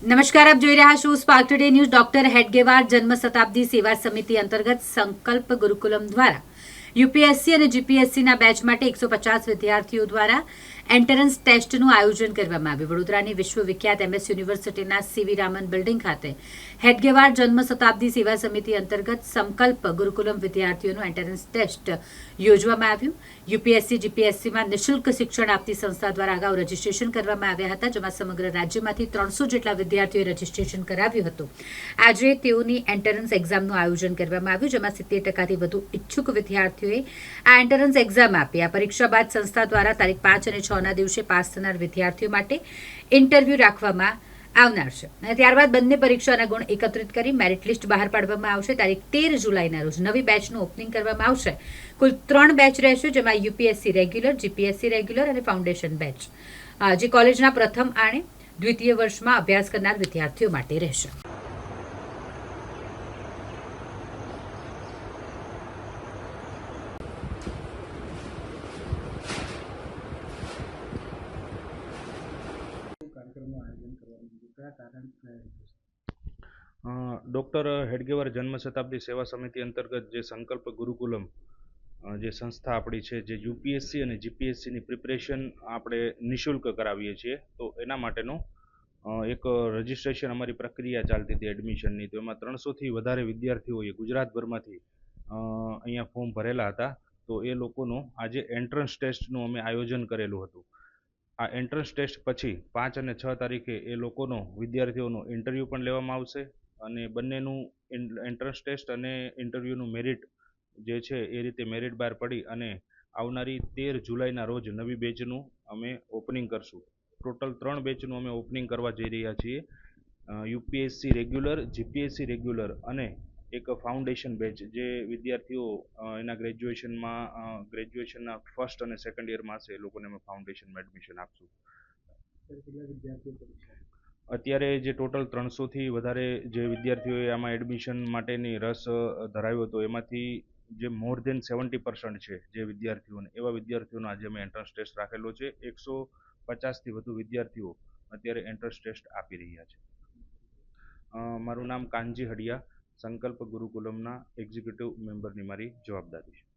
નમસ્કાર, આપ જોઈ રહ્યા છો Spark Today News doctor Hedgewar જન્મ શતાબ્દી સેવા સમિતિ અંતર્ગત સંકલ્પ ગુરુકુલમ દ્વારા યુપીએસસી અને જીપીએસસીના બેચ માટે એકસો પચાસ વિદ્યાર્થીઓ દ્વારા એન્ટ્રન્સ ટેસ્ટનું આયોજન કરવામાં આવ્યું. વડોદરાની વિશ્વવિખ્યાત એમએસ યુનિવર્સિટીના સીવી રામન બિલ્ડિંગ ખાતે હેડગેવાર જન્મ શતાબ્દી સેવા સમિતિ અંતર્ગત સંકલ્પ ગુરુકુલમ વિદ્યાર્થીઓનું એન્ટ્રન્સ ટેસ્ટ યોજવામાં આવ્યું. યુપીએસસી, જીપીએસસીમાં નિઃશુલ્ક શિક્ષણ આપતી સંસ્થા દ્વારા અગાઉ રજીસ્ટ્રેશન કરવામાં આવ્યા હતા, જેમાં સમગ્ર રાજ્યમાંથી ત્રણસો જેટલા વિદ્યાર્થીઓએ રજીસ્ટ્રેશન કરાવ્યું હતું. આજે તેઓની એન્ટ્રન્સ એક્ઝામનું આયોજન કરવામાં આવ્યું, જેમાં સિત્તેર ટકાથી વધુ ઈચ્છુક વિદ્યાર્થીઓએ આ એન્ટ્રન્સ એક્ઝામ આપી. આ પરીક્ષા બાદ સંસ્થા દ્વારા તારીખ પાંચ અને છ ના દિવસે પાસ થનાર વિદ્યાર્થીઓ માટે ઇન્ટરવ્યૂ રાખવામાં આવનાર છે. અને ત્યારબાદ બંને પરીક્ષાના ગુણ એકત્રિત કરી મેરિટ લિસ્ટ બહાર પાડવામાં આવશે. તારીખ તેર જુલાઈના રોજ નવી બેચનું ઓપનિંગ કરવામાં આવશે. કુલ ત્રણ બેચ રહેશે, જેમાં યુપીએસસી રેગ્યુલર જીપીએસસી રેગ્યુલર અને ફાઉન્ડેશન બેચ જે કોલેજના પ્રથમ આણે દ્વિતીય વર્ષમાં અભ્યાસ કરનાર વિદ્યાર્થીઓ માટે રહેશે. કાર્યક્રમનું આયોજન કરવામાં કયા કારણ કયા હેતુ ડૉક્ટર હેડગેવાર જન્મ શતાબ્દી સેવા સમિતિ અંતર્ગત જે સંકલ્પ ગુરુકુલમ જે સંસ્થા આપણી છે, જે યુપીએસસી અને જીપીએસસીની પ્રિપરેશન આપણે નિઃશુલ્ક કરાવીએ છીએ, તો એના માટેનું એક રજિસ્ટ્રેશન અમારી પ્રક્રિયા ચાલતી હતી એડમિશનની, તો એમાં ત્રણસોથી વધારે વિદ્યાર્થીઓએ ગુજરાતભરમાંથી અહીંયા ફોર્મ ભરેલા હતા, તો એ લોકોનું આજે એન્ટ્રન્સ ટેસ્ટનું અમે આયોજન કરેલું હતું. આ એન્ટ્રન્સ ટેસ્ટ પછી પાંચ અને છ તારીખે એ લોકોનો, વિદ્યાર્થીઓનો ઇન્ટરવ્યૂ પણ લેવામાં આવશે અને બંનેનું એન્ટ્રન્સ ટેસ્ટ અને ઇન્ટરવ્યૂનું મેરિટ જે છે એ રીતે મેરિટ બહાર પડી અને આવનારી તેર જુલાઈના રોજ નવી બેચનું અમે ઓપનિંગ કરશું. ટોટલ ત્રણ બેચનું અમે ઓપનિંગ કરવા જઈ રહ્યા છીએ. યુપીએસસી રેગ્યુલર જીપીએસસી રેગ્યુલર અને એક ફાઉન્ડેશન બેચ જે વિદ્યાર્થીઓ એના ગ્રેજ્યુએશનમાં ગ્રેજ્યુએશનના ફર્સ્ટ અને સેકન્ડ યરમાં હશે એ લોકોને અમે ફાઉન્ડેશનમાં એડમિશન આપશું. અત્યારે જે ટોટલ ત્રણસોથી વધારે જે વિદ્યાર્થીઓએ આમાં એડમિશન માટેની રસ ધરાવ્યો હતો એમાંથી જે મોર દેન સેવન્ટી પર્સન્ટ છે જે વિદ્યાર્થીઓને એવા વિદ્યાર્થીઓનો આજે અમે એન્ટ્રન્સ ટેસ્ટ રાખેલો છે. એકસો પચાસથી વધુ વિદ્યાર્થીઓ અત્યારે એન્ટ્રન્સ ટેસ્ટ આપી રહ્યા છે. મારું નામ કાનજી હડિયા. સંકલ્પ ગુરુકુલમના એક્ઝિક્યુટિવ મેમ્બરની મારી જવાબદારી છે.